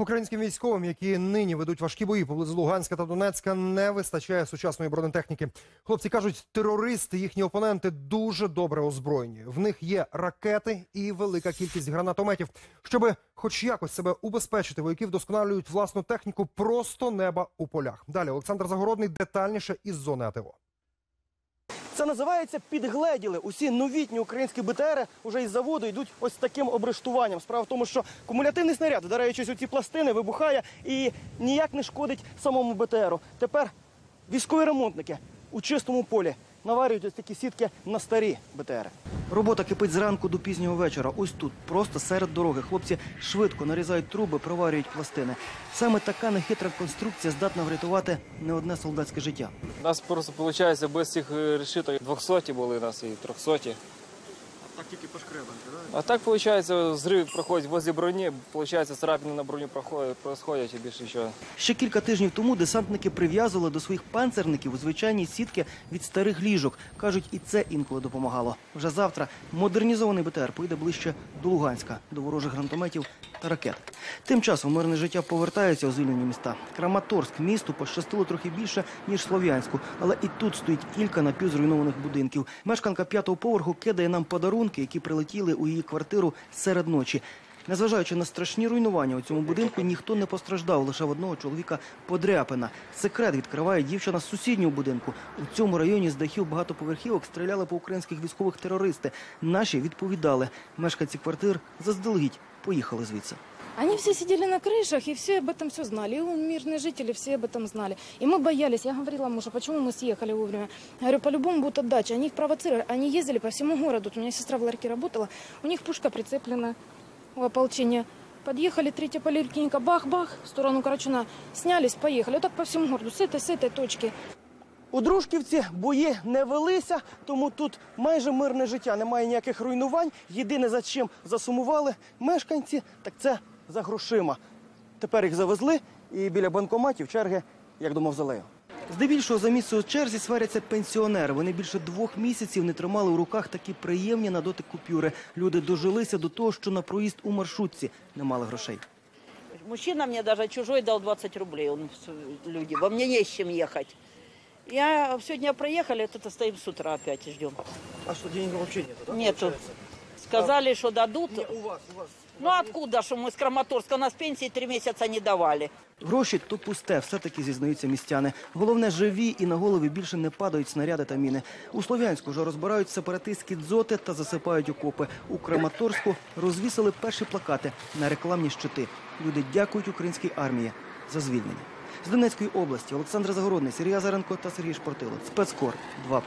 Українським військовим, які нині ведуть важкі бої поблизу Луганська та Донецька, не вистачає сучасної бронетехніки. Хлопці кажуть, терористи, їхні опоненти дуже добре озброєні. В них є ракети і велика кількість гранатометів. Щоби хоч якось себе убезпечити, вояки вдосконалюють власну техніку просто неба у полях. Далі Олександр Загородний детальніше із зони АТО. Це називається підгледіли. Усі новітні українські БТРи уже із заводу йдуть ось таким обрештуванням. Справа в тому, що кумулятивний снаряд, вдараючись у ці пластини, вибухає і ніяк не шкодить самому БТРу. Тепер військові ремонтники у чистому полі наварюють ось такі сітки на старі БТР. Робота кипить зранку до пізнього вечора. Ось тут, просто серед дороги. Хлопці швидко нарізають труби, проварюють пластини. Саме така нехитра конструкція здатна врятувати не одне солдатське життя. У нас просто виходить без цих решиток решіток 200 були у нас і 300. Так тільки пошкребанки, А так виходить, зрив проходить возле броні, виходить, царапини на броню проходять, происходять і більше нічого. Ще кілька тижнів тому десантники прив'язували до своїх панцерників звичайні сітки від старих ліжок. Кажуть, і це інколи допомагало. Вже завтра модернізований БТР поїде ближче до Луганська, до ворожих гранатометів та ракет. Тим часом мирне життя повертається у звільнені міста. Краматорськ місту пощастило трохи більше ніж Слов'янську, але і тут стоїть кілька напівзруйнованих будинків. Мешканка п'ятого поверху кидає нам подарунки, які прилетіли у її квартиру серед ночі. Незважаючи на страшні руйнування у цьому будинку, ніхто не постраждав. Лише в одного чоловіка подряпина. Секрет відкриває дівчина з сусіднього будинку. У цьому районі з дахів багатоповерхівок стріляли по українських військових терористи. Наші відповідали. Мешканці квартир заздалегідь поїхали звідси. Они все сидели на крышах, и все об этом все знали. И мирные жители все об этом знали. И мы боялись. Я говорила мужу, почему мы съехали вовремя. Я говорю, по-любому будут отдачи. Они их провоцировали. Они ездили по всему городу. Вот У меня сестра в ларьке работала. У них пушка прицеплена у ополчения. Подъехали, третья поликлиника, бах-бах, в сторону Карачуна. Снялись, поехали. Вот так по всему городу, с этой, с этой точки. У Дружківці бої не велися, тому тут майже мирне життя, немає ніяких руйнувань. Єдине, за чим засумували мешканці, так це за грошима. Тепер їх завезли, і біля банкоматів черги, як до мавзолею. Здебільшого за місце у черзі сваряться пенсіонери. Вони більше двох місяців не тримали у руках такі приємні на дотик купюри. Люди дожилися до того, що на проїзд у маршрутці не мали грошей. Мужчина мне даже чужой дал 20 рублей. Он люди, во мне не с чем ехать. Я сегодня проехали, вот это стоим с утра опять и ждем. А що, денег взагалі нету, Нету. Сказали, что дадут. у вас, у вас. Ну откуда, что мы с Краматорска, у нас пенсии три месяца не давали. Гроші то пусте, все-таки зізнаються містяни. Головне, живі і на голові більше не падають снаряди та міни. У Слов'янську вже розбирають сепаратистські дзоти та засипають окопи. У Краматорську розвісили перші плакати на рекламні щити. Люди дякують українській армії за звільнення. З Донецької області Олександр Загородний, Сергій Азаренко та Сергій Шпортило. Спецкор 2+,2.